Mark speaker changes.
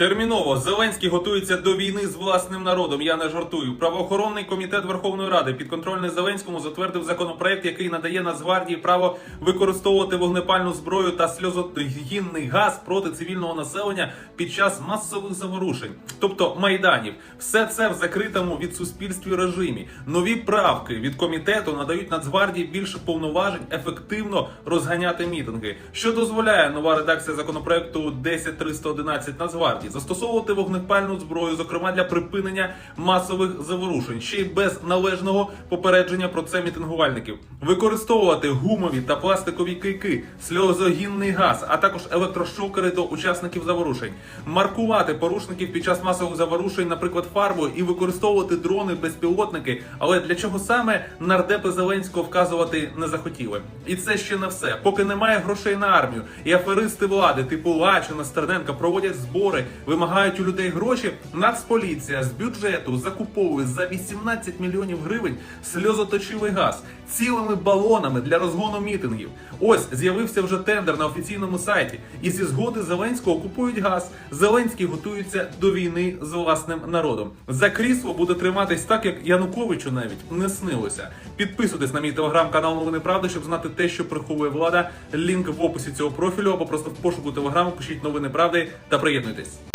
Speaker 1: Терміново Зеленський готується до війни з власним народом. Я не жартую. Правоохоронний комітет Верховної Ради підконтрольний Зеленському затвердив законопроект, який надає Нацгвардії право використовувати вогнепальну зброю та сльозогінний газ проти цивільного населення під час масових заворушень, тобто майданів. Все це в закритому від суспільстві режимі. Нові правки від комітету надають Нацгвардії більше повноважень ефективно розганяти мітинги, що дозволяє нова редакція законопроекту 10311 Нацгвардії застосовувати вогнепальну зброю, зокрема для припинення масових заворушень, ще й без належного попередження про це мітингувальників, використовувати гумові та пластикові кийки, сльозогінний газ, а також електрошокери до учасників заворушень, маркувати порушників під час масових заворушень, наприклад, фарбою, і використовувати дрони, безпілотники. Але для чого саме нардепи Зеленського вказувати не захотіли? І це ще не все. Поки немає грошей на армію, і аферисти влади, типу Лачина, Стерненка, проводять збори, вимагають у людей гроші. Нацполіція з бюджету закуповує за 18 мільйонів гривень сльозоточивий газ цілими балонами для розгону мітингів. Ось з'явився вже тендер на офіційному сайті. І зі згоди Зеленського купують газ. Зеленський готується до війни з власним народом. За крісло буде триматись так, як Януковичу навіть не снилося. Підписуйтесь на мій телеграм-канал Новини Правди, щоб знати те, що приховує влада. Лінк в описі цього профілю або просто в пошуку телеграму пишіть новини правди та приєднуйтесь.